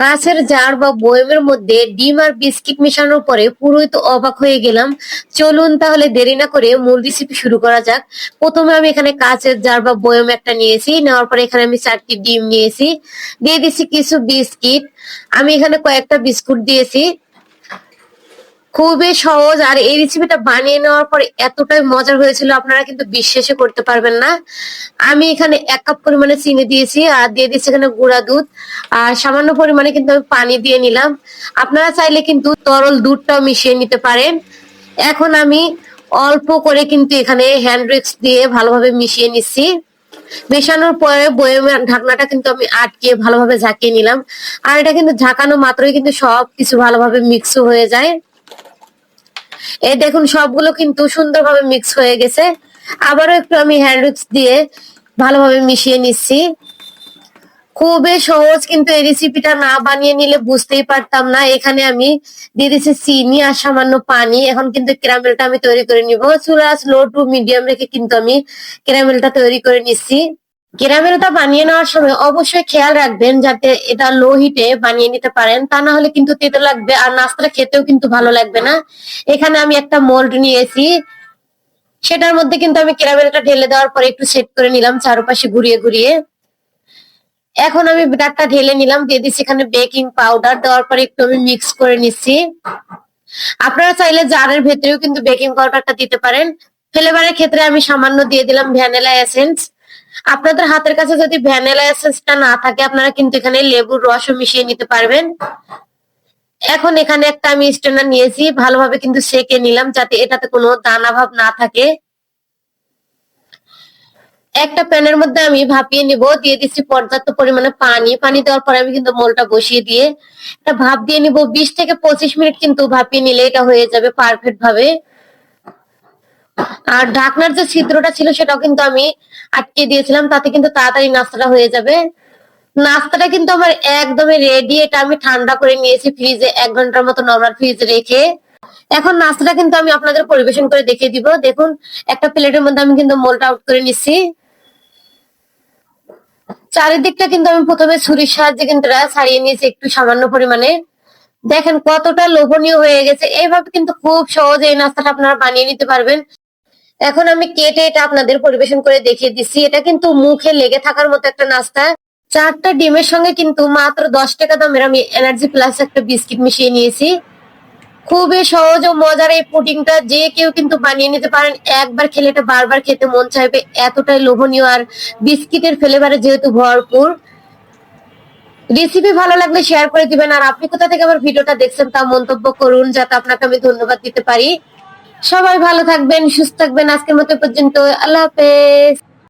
কাছের জার বা বয়মের মধ্যে ডিম আর বিস্কিট মেশানোর পরে পুরোই তো অবাক হয়ে গেলাম। চলুন তাহলে দেরি না করে মূল রেসিপি শুরু করা যাক। প্রথমে আমি এখানে কাছের জার বা বয়ম একটা নিয়েছি। নেওয়ার পরে এখানে আমি চারটি ডিম নিয়েছি। দিয়ে দিয়েছি কিছু বিস্কিট। আমি এখানে কয়েকটা বিস্কুট দিয়েছি। খুবই সহজ। আর এই রেসিপিটা বানিয়ে নেওয়ার পরে এতটাই মজার হয়েছিল, আপনারা কিন্তু বিশ্বাসই করতে পারবেন না। আমি এখানে এক কাপ পরিমাণে চিনি দিয়েছি, আর দিয়ে দিয়েছি এখানে গুঁড়া দুধ। আর সামান্য পরিমাণে কিন্তু আমি পানি দিয়ে নিলাম। আপনারা চাইলে কিন্তু তরল দুধটাও মিশিয়ে নিতে পারেন। এখন আমি অল্প করে কিন্তু এখানে হ্যান্ড রিক্স দিয়ে ভালোভাবে মিশিয়ে নিচ্ছি। মেশানোর পরে বয়েমের ঢাকনাটা কিন্তু আমি আটকে ভালোভাবে ঝাঁকিয়ে নিলাম। আর এটা কিন্তু ঝাঁকানো মাত্রই কিন্তু সব কিছু ভালোভাবে মিক্স হয়ে যায়। এই দেখুন, সবগুলো কিন্তু সুন্দরভাবে মিক্স হয়ে গেছে। আবারও একটু আমি হ্যান্ড উইক্স দিয়ে ভালোভাবে মিশিয়ে নিচ্ছি। খুবই সহজ কিন্তু এই রেসিপিটা না বানিয়ে নিলে বুঝতেই পারতাম না। এখানে আমি দিয়ে দিচ্ছি চিনি আর সামান্য পানি। এখন কিন্তু ক্যারামেলটা আমি তৈরি করে নিব। চুলা লো টু মিডিয়াম রেখে কিন্তু আমি ক্যারামেলটা তৈরি করে নিচ্ছি। ক্যারামেলটা বানিয়ে নেওয়ার সময় অবশ্যই খেয়াল রাখবেন যাতে এটা লো হিটে বানিয়ে নিতে পারেন। তা না হলে কিন্তু তেতো লাগবে আর নাস্তাটা খেতেও কিন্তু ভালো লাগবে না। এখানে আমি একটা মোল্ড নিয়েছি। সেটার মধ্যে কিন্তু আমি ক্যারামেলটা ঢেলে দেওয়ার পরে একটু সেট করে নিলাম চারপাশে ঘুরিয়ে ঘুরিয়ে। এখন আমি ব্যাটারটা ঢেলে নিলাম, দিয়ে দিচ্ছি এখানে বেকিং পাউডার দেওয়ার পরে একটু আমি মিক্স করে নিচ্ছি। আপনারা চাইলে জারের ভেতরেও কিন্তু বেকিং পাউডারটা দিতে পারেন। ফ্লেভারের ক্ষেত্রে আমি সামান্য দিয়ে দিলাম ভ্যানিলা এসেন্স আপনাদের হাতের কাছে যদি ভ্যানিলা এসেন্সটা না থাকে, আপনারা কিন্তু এখানে লেবুর রসও মিশিয়ে নিতে পারবেন। এখন এখানে একটা আমি স্টেনার নিয়েছি, ভালোভাবে কিন্তু সেকে নিলাম যাতে এটাতে কোনো দানা ভাব না থাকে। একটা প্যানের মধ্যে আমি ভাপিয়ে নিব, দিয়ে দিচ্ছি পর্যাপ্ত পরিমাণে পানি। পানি দেওয়ার পরে আমি কিন্তু মোলটা বসিয়ে দিয়ে এটা ভাপ দিয়ে নিব। বিশ থেকে পঁচিশ মিনিট কিন্তু ভাপিয়ে নিলে এটা হয়ে যাবে পারফেক্ট ভাবে। আর ঢাকনার যে ছিদ্রটা ছিল সেটাও কিন্তু আমি আটকে দিয়েছিলাম, তাতে কিন্তু তাড়াতাড়ি নাস্তাটা হয়ে যাবে। নাস্তাটা কিন্তু আমার একদমই রেডি এটা আমি ঠান্ডা করে নিয়েছি ফ্রিজে এক ঘণ্টার মতো নর্মাল ফ্রিজে রেখে। এখন নাস্তাটা কিন্তু আমি আপনাদের পরিবেশন করে দেখিয়ে দিব। দেখুন, একটা প্লেটের মধ্যে আমি কিন্তু মোলটা আউট করে নিচ্ছি। চারিদিকটা কিন্তু আমি প্রথমে ছুরির সাহায্যে কিন্তু ছাড়িয়ে নিয়েছি একটু সামান্য পরিমাণে। দেখেন কতটা লোভনীয় হয়ে গেছে। এইভাবে কিন্তু খুব সহজে এই নাস্তাটা আপনারা বানিয়ে নিতে পারবেন। এখন আমি কেটে এটা আপনাদের পরিবেশন করে দেখিয়ে দিচ্ছি। এটা কিন্তু মুখে লেগে থাকার মতো একটা নাস্তা। চারটা ডিমের সঙ্গে কিন্তু মাত্র দশ টাকা দামের আমি এনার্জি প্লাস একটা বিস্কিট মিশিয়ে নিয়েছি। খুবই সহজ ও মজার এই পুডিংটা। যে কেউ কিন্তু বানিয়ে নিতে পারেন, একবার খেলে এটা বারবার খেতে মন চাইবে। এতটাই লোভনীয় আর বিস্কিটের ফ্লেভারে যেহেতু ভরপুর রেসিপি ভালো লাগলে শেয়ার করে দিবেন। আর আপনি কোথা থেকে আমার ভিডিওটা দেখছেন তা মন্তব্য করুন, যাতে আপনাকে আমি ধন্যবাদ দিতে পারি। সবাই ভালো থাকবেন, সুস্থ থাকবেন। আজকের মতো পর্যন্ত। আল্লাহ হাফেজ।